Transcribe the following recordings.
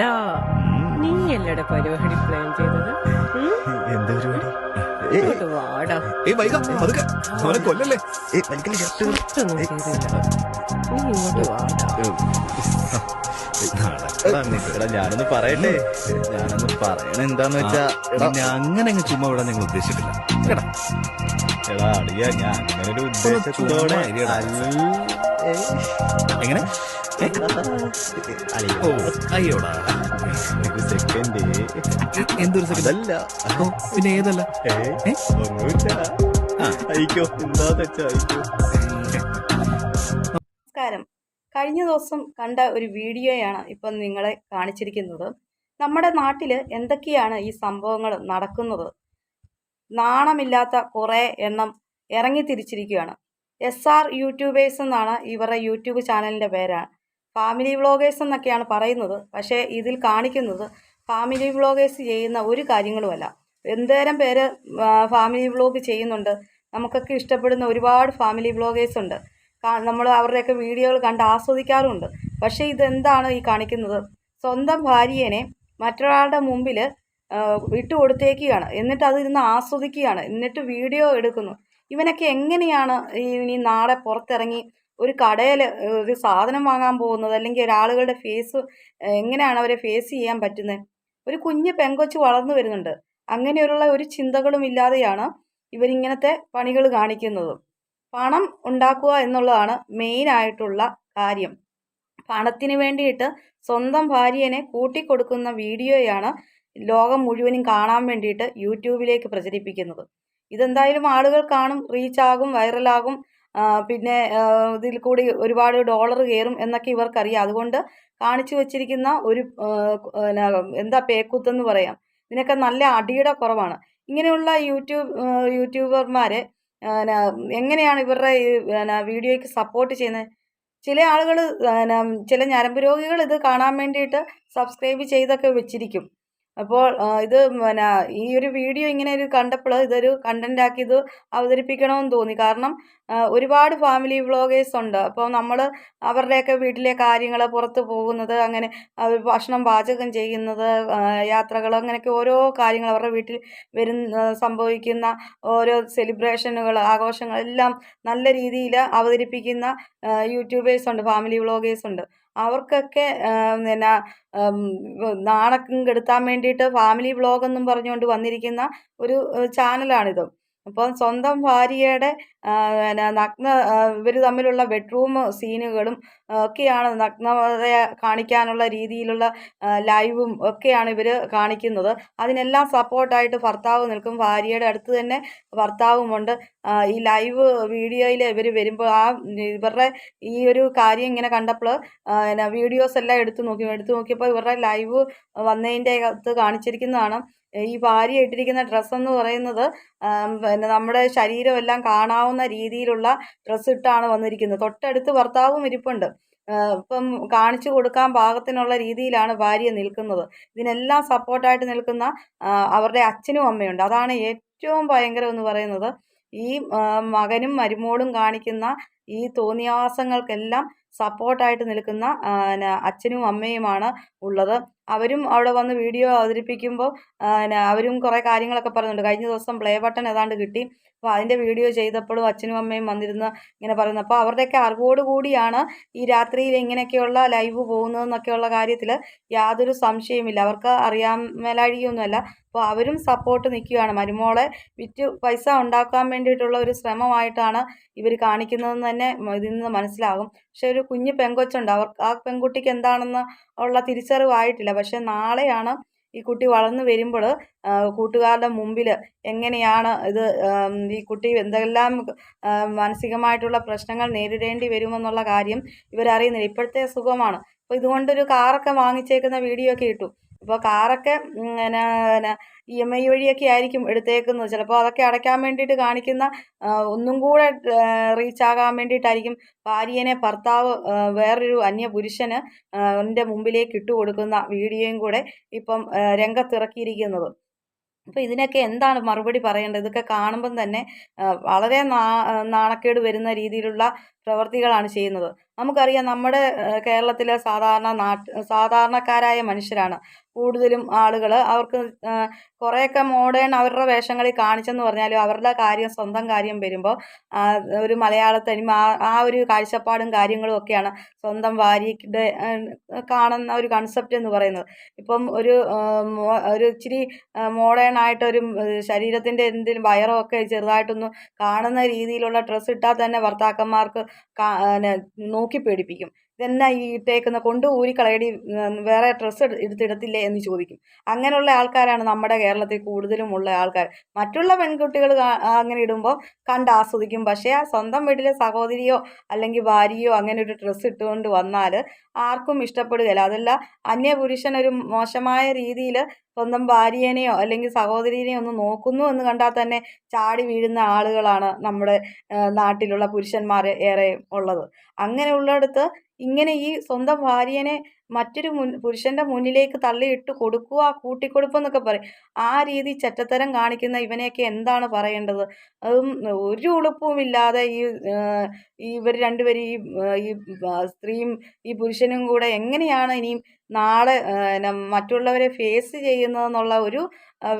ഡാ നീ അല്ലട പരിപാടി പ്ലാൻ ചെയ്തത്? എന്ത് പരിപാടി? ഇങ്ങോട്ട് വാടാ. കൊല്ലല്ലേ? ചെയ്തില്ല. നീ ഇങ്ങോട്ട് വാടാ. എടാ ഞാനൊന്ന് പറയട്ടെ. ഞാനൊന്ന് പറയണ എന്താന്ന് വെച്ചാ ഞാൻ അങ്ങനെ അങ്ങ് ചുമ്മാ വിടാൻ ഞങ്ങൾ ഉദ്ദേശിച്ചിട്ടില്ല. എടാ എടാ അടിയാ ഞാൻ അങ്ങനെ ഒരു ഉദ്ദേശത്തോടെ അല്ല-. എങ്ങനെ? അയ്യോടാ. സെക്കൻഡ് എന്തൊരു സെക്കൻഡ് അല്ല പിന്നെ ഏതല്ല? നമസ്കാരം. കഴിഞ്ഞ ദിവസം കണ്ട ഒരു വീഡിയോയാണ് ഇപ്പം നിങ്ങളെ കാണിച്ചിരിക്കുന്നത്. നമ്മുടെ നാട്ടിൽ എന്തൊക്കെയാണ് ഈ സംഭവങ്ങൾ നടക്കുന്നത്? നാണമില്ലാത്ത കുറേ എണ്ണം ഇറങ്ങി തിരിച്ചിരിക്കുകയാണ്. എസ് ആർ യൂട്യൂബേഴ്സ് എന്നാണ് ഇവരുടെ യൂട്യൂബ് ചാനലിന്റെ പേരാണ് ഫാമിലി വ്ളോഗേഴ്സ് എന്നൊക്കെയാണ് പറയുന്നത്. പക്ഷേ ഇതിൽ കാണിക്കുന്നത് ഫാമിലി വ്ളോഗേഴ്സ് ചെയ്യുന്ന ഒരു കാര്യങ്ങളുമല്ല. എന്തേരം പേര് ഫാമിലി വ്ളോഗ് ചെയ്യുന്നുണ്ട്. നമുക്കൊക്കെ ഇഷ്ടപ്പെടുന്ന ഒരുപാട് ഫാമിലി വ്ളോഗേഴ്സ് ഉണ്ട്. നമ്മൾ അവരുടെയൊക്കെ വീഡിയോകൾ കണ്ട് ആസ്വദിക്കാറുമുണ്ട്. പക്ഷേ ഇതെന്താണ് ഈ കാണിക്കുന്നത്? സ്വന്തം ഭാര്യനെ മറ്റൊരാളുടെ മുമ്പിൽ വിട്ടുകൊടുത്തേക്കുകയാണ് എന്നിട്ട് അതിരുന്ന് ആസ്വദിക്കുകയാണ്. എന്നിട്ട് വീഡിയോ എടുക്കുന്നു. ഇവനൊക്കെ എങ്ങനെയാണ് ഇനി നാളെ പുറത്തിറങ്ങി ഒരു കടയിൽ ഒരു സാധനം വാങ്ങാൻ പോകുന്നത്? അല്ലെങ്കിൽ ഒരാളുകളുടെ ഫേസ് എങ്ങനെയാണ് അവരെ ഫേസ് ചെയ്യാൻ പറ്റുന്നത്? ഒരു കുഞ്ഞ് പെങ്കൊച്ച് വളർന്നു വരുന്നുണ്ട്. അങ്ങനെയുള്ള ഒരു ചിന്തകളും ഇല്ലാതെയാണ് ഇവരിങ്ങനത്തെ പണികൾ കാണിക്കുന്നത്. പണം ഉണ്ടാക്കുക എന്നുള്ളതാണ് മെയിൻ ആയിട്ടുള്ള കാര്യം. പണത്തിന് വേണ്ടിയിട്ട് സ്വന്തം ഭാര്യനെ കൂട്ടിക്കൊടുക്കുന്ന വീഡിയോയാണ് ലോകം മുഴുവനും കാണാൻ വേണ്ടിയിട്ട് യൂട്യൂബിലേക്ക് പ്രചരിപ്പിക്കുന്നത്. ഇതെന്തായാലും ആളുകൾ കാണും റീച്ചാകും വൈറലാകും പിന്നെ ഇതിൽ കൂടി ഒരുപാട് ഡോളർ കയറും എന്നൊക്കെ ഇവർക്കറിയാം. അതുകൊണ്ട് കാണിച്ചു വച്ചിരിക്കുന്ന ഒരു എന്താ പേക്കുത്തെന്ന് പറയാം. ഇതിനൊക്കെ നല്ല അടിയുടെ കുറവാണ്. ഇങ്ങനെയുള്ള യൂട്യൂബ് യൂട്യൂബർമാരെ എങ്ങനെയാണ് ഇവരുടെ വീഡിയോയ്ക്ക് സപ്പോർട്ട് ചെയ്യുന്നത്? ചില ആളുകൾ ചില ഞരമ്പ് രോഗികൾ ഇത് കാണാൻ വേണ്ടിയിട്ട് സബ്സ്ക്രൈബ് ചെയ്തൊക്കെ വെച്ചിരിക്കും. അപ്പോൾ ഇത് പിന്നെ ഈ ഒരു വീഡിയോ ഇങ്ങനെ ഒരു കണ്ടപ്പോൾ ഇതൊരു കണ്ടന്റ് ആക്കി ഇത് അവതരിപ്പിക്കണമെന്ന് തോന്നി. കാരണം ഒരുപാട് ഫാമിലി വ്ളോഗേഴ്സ് ഉണ്ട്. അപ്പോൾ നമ്മൾ അവരുടെയൊക്കെ വീട്ടിലെ കാര്യങ്ങൾ പുറത്ത് പോകുന്നത് അങ്ങനെ ഭക്ഷണം പാചകം ചെയ്യുന്നത് യാത്രകൾ അങ്ങനെയൊക്കെ ഓരോ കാര്യങ്ങൾ അവരുടെ വീട്ടിൽ വരുന്ന സംഭവിക്കുന്ന ഓരോ സെലിബ്രേഷനുകൾ ആഘോഷങ്ങൾ എല്ലാം നല്ല രീതിയിൽ അവതരിപ്പിക്കുന്ന യൂട്യൂബേഴ്സ് ഉണ്ട് ഫാമിലി വ്ളോഗേഴ്സ് ഉണ്ട്. അവർക്കൊക്കെ പിന്നെ നാണക്കം കെടുത്താൻ വേണ്ടിയിട്ട് ഫാമിലി വ്ളോഗെന്നും പറഞ്ഞുകൊണ്ട് വന്നിരിക്കുന്ന ഒരു ചാനലാണിത്. അപ്പോൾ സ്വന്തം ഭാര്യയുടെ പിന്നെ നഗ്ന ഇവർ തമ്മിലുള്ള ബെഡ്റൂം സീനുകളും ഒക്കെയാണ് നഗ്നതയെ കാണിക്കാനുള്ള രീതിയിലുള്ള ലൈവും ഒക്കെയാണ് ഇവർ കാണിക്കുന്നത്. അതിനെല്ലാം സപ്പോർട്ടായിട്ട് ഭർത്താവ് നിൽക്കും. ഭാര്യയുടെ അടുത്ത് തന്നെ ഭർത്താവുമുണ്ട്. ഈ ലൈവ് വീഡിയോയിൽ ഇവർ വരുമ്പോൾ ആ ഇവരുടെ ഈ ഒരു കാര്യം ഇങ്ങനെ കണ്ടപ്പോൾ വീഡിയോസ് എല്ലാം എടുത്തു നോക്കി എടുത്തു നോക്കിയപ്പോൾ ഇവരുടെ ലൈവ് വന്നതിന്റെ അകത്ത് കാണിച്ചിരിക്കുന്നതാണ്. ഈ ഭാര്യ ഇട്ടിരിക്കുന്ന ഡ്രസ്സെന്ന് പറയുന്നത് പിന്നെ നമ്മുടെ ശരീരമെല്ലാം കാണാവുന്ന രീതിയിലുള്ള ഡ്രസ്സ് ഇട്ടാണ് വന്നിരിക്കുന്നത്. തൊട്ടടുത്ത് ഭർത്താവും ഇരിപ്പുണ്ട്. ഇപ്പം കാണിച്ചു കൊടുക്കാൻ പാകത്തിനുള്ള രീതിയിലാണ് ഭാര്യ നിൽക്കുന്നത്. ഇതിനെല്ലാം സപ്പോർട്ടായിട്ട് നിൽക്കുന്ന അവരുടെ അച്ഛനും അമ്മയുണ്ട്. അതാണ് ഏറ്റവും ഭയങ്കരം എന്ന് പറയുന്നത്. ഈ മകനും മരുമോളും കാണിക്കുന്ന ഈ തോന്നിയാസങ്ങൾക്കെല്ലാം സപ്പോർട്ടായിട്ട് നിൽക്കുന്ന അച്ഛനും അമ്മയുമാണ് ഉള്ളത്. അവരും അവിടെ വന്ന് വീഡിയോ അവതരിപ്പിക്കുമ്പോൾ അവരും കുറേ കാര്യങ്ങളൊക്കെ പറയുന്നുണ്ട് കഴിഞ്ഞ ദിവസം പ്ലേ ബട്ടൺ ഏതാണ്ട് കിട്ടി. അപ്പോൾ അതിന്റെ വീഡിയോ ചെയ്തപ്പോഴും അച്ഛനും അമ്മയും വന്നിരുന്ന് ഇങ്ങനെ പറയുന്നത് അപ്പോൾ അവരുടെയൊക്കെ അറിവോട് കൂടിയാണ് ഈ രാത്രിയിൽ ഇങ്ങനെയൊക്കെയുള്ള ലൈവ് പോകുന്നതെന്നൊക്കെയുള്ള കാര്യത്തിൽ യാതൊരു സംശയമില്ല അവർക്ക് അറിയാൻ മേലാഴികയൊന്നുമല്ല. അപ്പോൾ അവരും സപ്പോർട്ട് നിൽക്കുകയാണ്. മരുമോളെ വിറ്റ് പൈസ ഉണ്ടാക്കാൻ വേണ്ടിയിട്ടുള്ള ഒരു ശ്രമമായിട്ടാണ് ഇവർ കാണിക്കുന്നതെന്ന് തന്നെ ഇതിൽ നിന്ന് മനസ്സിലാകും. പക്ഷെ ഒരു കുഞ്ഞ് പെങ്കൊച്ചുണ്ട്. അവർ ആ പെൺകുട്ടിക്ക് എന്താണെന്ന് ഉള്ള തിരിച്ചറിവായിട്ടില്ല. പക്ഷെ നാളെയാണ് ഈ കുട്ടി വളർന്നു വരുമ്പോൾ കൂട്ടുകാരുടെ മുമ്പിൽ എങ്ങനെയാണ് ഇത് ഈ കുട്ടി എന്തെല്ലാം മാനസികമായിട്ടുള്ള പ്രശ്നങ്ങൾ നേരിടേണ്ടി വരുമെന്നുള്ള കാര്യം ഇവരറിയുന്നില്ല. ഇപ്പോഴത്തെ സുഖമാണ്. അപ്പോൾ ഇതുകൊണ്ടൊരു കാറൊക്കെ വാങ്ങിച്ചേക്കുന്ന വീഡിയോ ഒക്കെ ഇട്ടു. ഇപ്പോൾ കാറൊക്കെ എന്നാ ഇ എം ഐ വഴിയൊക്കെ ആയിരിക്കും എടുത്തേക്കുന്നത്. ചിലപ്പോൾ അതൊക്കെ അടയ്ക്കാൻ വേണ്ടിയിട്ട് കാണിക്കുന്ന ഒന്നും കൂടെ റീച്ച് ആകാൻ വേണ്ടിയിട്ടായിരിക്കും ഭാര്യനെ ഭർത്താവ് വേറൊരു അന്യ പുരുഷന് എന്റെ മുമ്പിലേക്ക് ഇട്ട് കൊടുക്കുന്ന വീഡിയോയും കൂടെ ഇപ്പം രംഗത്തിറക്കിയിരിക്കുന്നത്. അപ്പോൾ ഇതിനൊക്കെ എന്താണ് മറുപടി പറയേണ്ടത്? ഇതൊക്കെ കാണുമ്പം തന്നെ വളരെ നാണക്കേട് വരുന്ന രീതിയിലുള്ള പ്രവൃത്തികളാണ് ചെയ്യുന്നത്. നമുക്കറിയാം നമ്മുടെ കേരളത്തിലെ സാധാരണ നാട്ട് സാധാരണക്കാരായ മനുഷ്യരാണ്. കൂടുതലും ആളുകൾ അവർക്ക് കുറേയൊക്കെ മോഡേൺ അവരുടെ വേഷങ്ങളിൽ കാണിച്ചെന്ന് പറഞ്ഞാലും അവരുടെ കാര്യം സ്വന്തം കാര്യം വരുമ്പോൾ ഒരു മലയാളത്തനിമ ആ ആ ഒരു കാഴ്ചപ്പാടും കാര്യങ്ങളും ഒക്കെയാണ് സ്വന്തം ഭാര്യയുടെ കാണുന്ന ഒരു കൺസെപ്റ്റ് എന്ന് പറയുന്നത്. ഇപ്പം ഒരു ഒരു ഇച്ചിരി മോഡേൺ ആയിട്ടൊരു ശരീരത്തിന്റെ എന്തെങ്കിലും വയറോ ഒക്കെ ചെറുതായിട്ടൊന്ന് കാണുന്ന രീതിയിലുള്ള ഡ്രസ്സ് ഇട്ടാൽ തന്നെ ഭർത്താക്കന്മാർക്ക് നോക്കി പേടിപ്പിക്കും. ഇതെന്നാ ഈ ഇട്ടേക്കുന്ന? കൊണ്ട് ഊരിക്കളയടി വേറെ ഡ്രസ്സ് എടുത്തിടത്തില്ലേ എന്ന് ചോദിക്കും. അങ്ങനെയുള്ള ആൾക്കാരാണ് നമ്മുടെ കേരളത്തിൽ കൂടുതലും ഉള്ള ആൾക്കാർ. മറ്റുള്ള പെൺകുട്ടികൾ അങ്ങനെ ഇടുമ്പോൾ കണ്ട് ആസ്വദിക്കും. പക്ഷേ ആ സ്വന്തം വീട്ടിലെ സഹോദരിയോ അല്ലെങ്കിൽ ഭാര്യയോ അങ്ങനെ ഒരു ഡ്രസ്സ് ഇട്ടുകൊണ്ട് വന്നാൽ ആർക്കും ഇഷ്ടപ്പെടുകയില്ല. അതല്ല അന്യപുരുഷൻ ഒരു മോശമായ രീതിയിൽ സ്വന്തം ഭാര്യേനെയോ അല്ലെങ്കിൽ സഹോദരീനെയോ ഒന്ന് നോക്കുന്നു എന്ന് കണ്ടാൽ തന്നെ ചാടി വീഴുന്ന ആളുകളാണ് നമ്മുടെ നാട്ടിലുള്ള പുരുഷന്മാർ ഏറെ ഉള്ളത്. അങ്ങനെ ഉള്ളിടത്ത് ഇങ്ങനെ ഈ സ്വന്തം ഭാര്യേനെ മറ്റൊരു മുൻ പുരുഷന്റെ മുന്നിലേക്ക് തള്ളിയിട്ട് കൊടുക്കുക കൂട്ടിക്കൊടുപ്പെന്നൊക്കെ പറയും. ആ രീതി ചെറ്റത്തരം കാണിക്കുന്ന ഇവനെയൊക്കെ എന്താണ് പറയേണ്ടത്? അതും ഒരു ഉളുപ്പുമില്ലാതെ ഈ ഇവർ രണ്ടുപേരും ഈ ഈ സ്ത്രീയും ഈ പുരുഷനും കൂടെ എങ്ങനെയാണ് ഇനിയും നാളെ മറ്റുള്ളവരെ ഫേസ് ചെയ്യുന്നതെന്നുള്ള ഒരു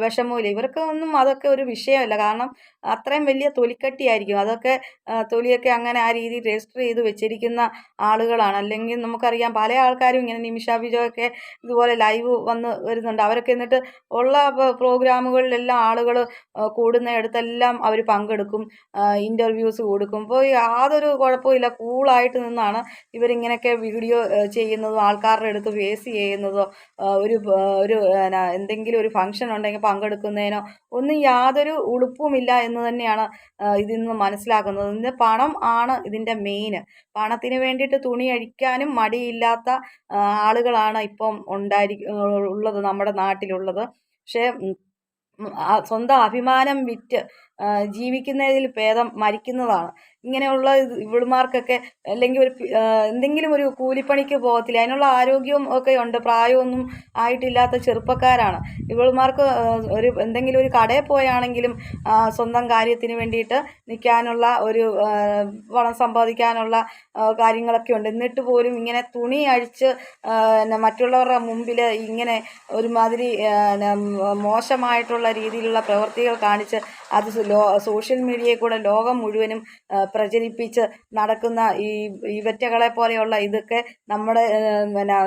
വിഷമമില്ല ഇവർക്കൊന്നും അതൊക്കെ ഒരു വിഷയമല്ല. കാരണം അത്രയും വലിയ തൊലിക്കട്ടിയായിരിക്കും. അതൊക്കെ തൊലിയൊക്കെ അങ്ങനെ ആ രീതിയിൽ രജിസ്റ്റർ ചെയ്ത് വെച്ചിരിക്കുന്ന ആളുകളാണ്. അല്ലെങ്കിൽ നമുക്കറിയാം പല ആൾക്കാരും ഇങ്ങനെ നിമിഷ ഇതുപോലെ ലൈവ് വന്ന് വരുന്നുണ്ട്. അവരൊക്കെ എന്നിട്ട് ഉള്ള പ്രോഗ്രാമുകളിലെല്ലാം ആളുകൾ കൂടുന്നിടത്തെല്ലാം അവർ പങ്കെടുക്കും. ഇന്റർവ്യൂസ് കൊടുക്കും. അപ്പോൾ യാതൊരു കുഴപ്പമില്ല കൂളായിട്ട് നിന്നാണ് ഇവരിങ്ങനെയൊക്കെ വീഡിയോ ചെയ്യുന്നതും ആൾക്കാരുടെ അടുത്ത് ഫേസ് ചെയ്യുന്നതോ ഒരു ഒരു എന്തെങ്കിലും ഒരു ഫംഗ്ഷൻ ഉണ്ടെങ്കിൽ പങ്കെടുക്കുന്നതിനോ ഒന്നും യാതൊരു ഉളുപ്പുമില്ല എന്ന് തന്നെയാണ് ഇതിൽ നിന്ന് മനസ്സിലാക്കുന്നത്. ഇതിന്റെ പണം ആണ് ഇതിന്റെ മെയിൻ പണത്തിന് വേണ്ടിയിട്ട് തുണി അഴിക്കാനും മടിയില്ലാത്ത ആളുകളാണ് ഇപ്പം ഉണ്ടായിരി ഉള്ളത് നമ്മുടെ നാട്ടിലുള്ളത്. പക്ഷേ സ്വന്തം അഭിമാനം വിറ്റ് ജീവിക്കുന്നതിൽ ഭേദം മരിക്കുന്നതാണ്. ഇങ്ങനെയുള്ള ഇവിടുമാർക്കൊക്കെ അല്ലെങ്കിൽ ഒരു എന്തെങ്കിലും ഒരു കൂലിപ്പണിക്ക് പോകത്തില്ല. അതിനുള്ള ആരോഗ്യവും ഒക്കെ ഉണ്ട്. പ്രായമൊന്നും ആയിട്ടില്ലാത്ത ചെറുപ്പക്കാരാണ്. ഇവളുമാർക്ക് ഒരു എന്തെങ്കിലും ഒരു കടയിൽ പോയാണെങ്കിലും സ്വന്തം കാര്യത്തിന് വേണ്ടിയിട്ട് നിൽക്കാനുള്ള ഒരു പണം സമ്പാദിക്കാനുള്ള കാര്യങ്ങളൊക്കെ ഉണ്ട്. എന്നിട്ട് പോലും ഇങ്ങനെ തുണി അഴിച്ച് പിന്നെ മറ്റുള്ളവരുടെ മുമ്പിൽ ഇങ്ങനെ ഒരുമാതിരി മോശമായിട്ടുള്ള രീതിയിലുള്ള പ്രവൃത്തികൾ കാണിച്ച് അത് ലോ സോഷ്യൽ മീഡിയയിൽ കൂടെ ലോകം മുഴുവനും പ്രചരിപ്പിച്ച് നടക്കുന്ന ഈ ഇവറ്റകളെ പോലെയുള്ള ഇതൊക്കെ നമ്മുടെ പിന്നെ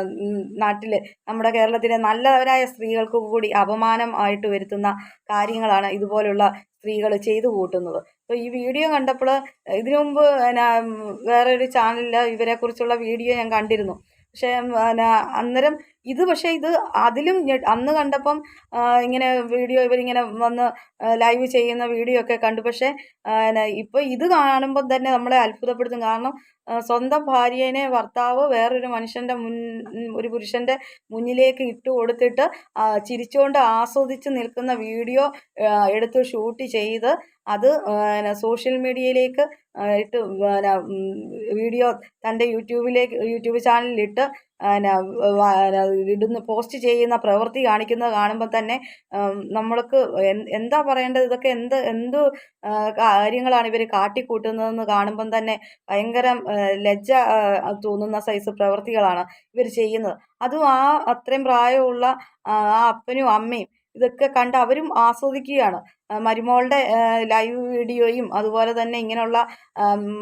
നാട്ടിൽ നമ്മുടെ കേരളത്തിലെ നല്ലവരായ സ്ത്രീകൾക്ക് കൂടി അപമാനം ആയിട്ട് വരുത്തുന്ന കാര്യങ്ങളാണ് ഇതുപോലുള്ള സ്ത്രീകൾ ചെയ്തു കൂട്ടുന്നത്. അപ്പോൾ ഈ വീഡിയോ കണ്ടപ്പോൾ ഇതിനു മുമ്പ് പിന്നെ വേറെ ഒരു ചാനലിൽ ഇവരെക്കുറിച്ചുള്ള വീഡിയോ ഞാൻ കണ്ടിരുന്നു. പക്ഷേ പിന്നെ അന്നേരം ഇത് പക്ഷേ ഇത് അതിലും അന്ന് കണ്ടപ്പം ഇങ്ങനെ വീഡിയോ ഇവരിങ്ങനെ വന്ന് ലൈവ് ചെയ്യുന്ന വീഡിയോ ഒക്കെ കണ്ടു. പക്ഷേ ഇപ്പോൾ ഇത് കാണുമ്പോൾ തന്നെ നമ്മളെ അത്ഭുതപ്പെടുത്തും. കാരണം സ്വന്തം ഭാര്യേനെ ഭർത്താവ് വേറൊരു മനുഷ്യന്റെ മുൻ ഒരു പുരുഷന്റെ മുന്നിലേക്ക് ഇട്ട് കൊടുത്തിട്ട് ചിരിച്ചുകൊണ്ട് ആസ്വദിച്ച് നിൽക്കുന്ന വീഡിയോ എടുത്ത് ഷൂട്ട് ചെയ്ത് അത് സോഷ്യൽ മീഡിയയിലേക്ക് ഇട്ട് വീഡിയോ തന്റെ യൂട്യൂബിലേക്ക് യൂട്യൂബ് ചാനലിലിട്ട് പിന്നെ ഇടുന്ന പോസ്റ്റ് ചെയ്യുന്ന പ്രവൃത്തി കാണിക്കുന്നത് കാണുമ്പോൾ തന്നെ നമ്മൾക്ക് എന്താ പറയേണ്ടത്? ഇതൊക്കെ എന്ത് എന്ത് കാര്യങ്ങളാണ് ഇവർ കാട്ടിക്കൂട്ടുന്നതെന്ന് കാണുമ്പം തന്നെ ഭയങ്കര ലജ്ജ തോന്നുന്ന സൈസ് പ്രവൃത്തികളാണ് ഇവർ ചെയ്യുന്നത്. അതും ആ അത്രയും പ്രായമുള്ള ആ അപ്പനും അമ്മയും ഇതൊക്കെ കണ്ട് അവരും ആസ്വദിക്കുകയാണ്. മരുമോളുടെ ലൈവ് വീഡിയോയും അതുപോലെ തന്നെ ഇങ്ങനെയുള്ള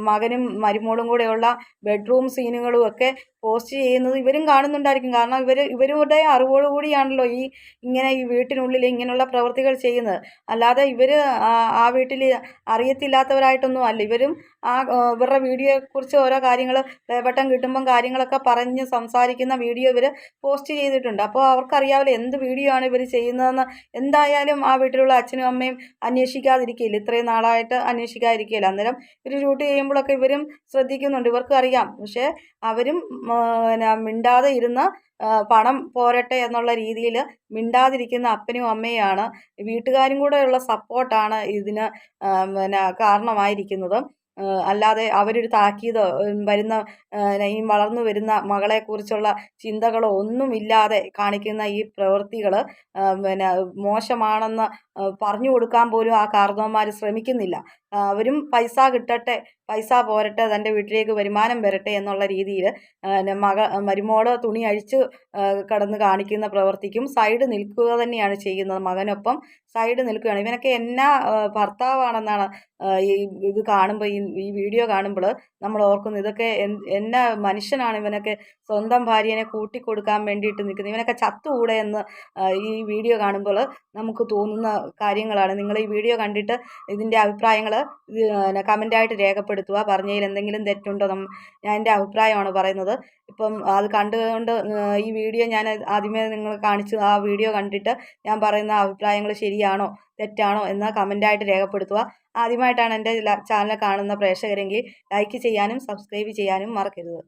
മകനും മരുമോളും കൂടെയുള്ള ബെഡ്റൂം സീനുകളും ഒക്കെ പോസ്റ്റ് ചെയ്യുന്നത് ഇവരും കാണുന്നുണ്ടായിരിക്കും. കാരണം ഇവർ ഇവരുടെ അറിവോടുകൂടിയാണല്ലോ ഈ ഇങ്ങനെ ഈ വീട്ടിനുള്ളിൽ ഇങ്ങനെയുള്ള പ്രവൃത്തികൾ ചെയ്യുന്നത്. അല്ലാതെ ഇവർ ആ വീട്ടിൽ അറിയത്തില്ലാത്തവരായിട്ടൊന്നും അല്ല. ഇവരും ആ ഇവരുടെ വീഡിയോയെക്കുറിച്ച് ഓരോ കാര്യങ്ങൾ ബട്ടൺ കിട്ടുമ്പം കാര്യങ്ങളൊക്കെ പറഞ്ഞ് സംസാരിക്കുന്ന വീഡിയോ ഇവർ പോസ്റ്റ് ചെയ്തിട്ടുണ്ട്. അപ്പോൾ അവർക്കറിയാവില്ല എന്ത് വീഡിയോ ആണ് ഇവർ ചെയ്യുന്നതെന്ന്. എന്തായാലും ആ വീട്ടിലുള്ള അച്ഛനും അമ്മയും അന്വേഷിക്കാതിരിക്കില്ല ഇത്രയും നാളായിട്ട് അന്വേഷിക്കാതിരിക്കില്ല അന്നേരം ഇവർ ഷൂട്ട് ചെയ്യുമ്പോഴൊക്കെ ഇവരും ശ്രദ്ധിക്കുന്നുണ്ട്. ഇവർക്ക് അറിയാം പക്ഷേ അവരും പിന്നെ മിണ്ടാതെ ഇരുന്ന് പണം പോരട്ടെ എന്നുള്ള രീതിയിൽ മിണ്ടാതിരിക്കുന്ന അപ്പനും അമ്മയാണ് വീട്ടുകാരും കൂടെയുള്ള സപ്പോർട്ടാണ് ഇതിന് പിന്നെ കാരണമായിരിക്കുന്നത്. അല്ലാതെ അവരൊരു താക്കീതോ വരുന്ന ഈ വളർന്നു വരുന്ന മകളെക്കുറിച്ചുള്ള ചിന്തകളോ ഒന്നുമില്ലാതെ കാണിക്കുന്ന ഈ പ്രവൃത്തികൾ പിന്നെ മോശമാണെന്ന് പറഞ്ഞു കൊടുക്കാൻ പോലും ആ കാർന്നവന്മാർ ശ്രമിക്കുന്നില്ല. അവരും പൈസ കിട്ടട്ടെ പൈസ പോരട്ടെ തന്റെ വീട്ടിലേക്ക് വരുമാനം വരട്ടെ എന്നുള്ള രീതിയിൽ മക മരുമോൾ തുണി അഴിച്ച് കടന്ന് കാണിക്കുന്ന പ്രവർത്തിക്കും. സൈഡ് നിൽക്കുക തന്നെയാണ് ചെയ്യുന്നത് മകനൊപ്പം. സൈഡ് നിൽക്കുകയാണ്. ഇവനൊക്കെ എന്നാ ഭർത്താവാണെന്നാണ് ഈ ഇത് കാണുമ്പോൾ ഈ ഈ വീഡിയോ കാണുമ്പോൾ നമ്മൾ ഓർക്കുന്നത്. ഇതൊക്കെ എന്നാ മനുഷ്യനാണ് ഇവനൊക്കെ സ്വന്തം ഭാര്യനെ കൂട്ടിക്കൊടുക്കാൻ വേണ്ടിയിട്ട് നിൽക്കുന്നത്. ഇവനൊക്കെ ചത്തുകൂടെ എന്ന് ഈ വീഡിയോ കാണുമ്പോൾ നമുക്ക് തോന്നുന്ന കാര്യങ്ങളാണ്. നിങ്ങൾ ഈ വീഡിയോ കണ്ടിട്ട് ഇതിന്റെ അഭിപ്രായങ്ങൾ കമന്റായിട്ട് രേഖപ്പെടുത്തുക പറഞ്ഞതിൽ എന്തെങ്കിലും തെറ്റുണ്ടോ ഞാൻ എന്റെ അഭിപ്രായമാണ് പറയുന്നത്. ഇപ്പം അത് കണ്ടുകൊണ്ട് ഈ വീഡിയോ ഞാൻ ആദ്യമേ നിങ്ങൾ കാണിച്ചു ആ വീഡിയോ കണ്ടിട്ട് ഞാൻ പറയുന്ന അഭിപ്രായങ്ങൾ ശരിയാണോ തെറ്റാണോ എന്ന് കമന്റായിട്ട് രേഖപ്പെടുത്തുക. ആദ്യമായിട്ടാണ് എന്റെ ചാനൽ കാണുന്ന പ്രേക്ഷകരെങ്കിൽ ലൈക്ക് ചെയ്യാനും സബ്സ്ക്രൈബ് ചെയ്യാനും മറക്കരുത്.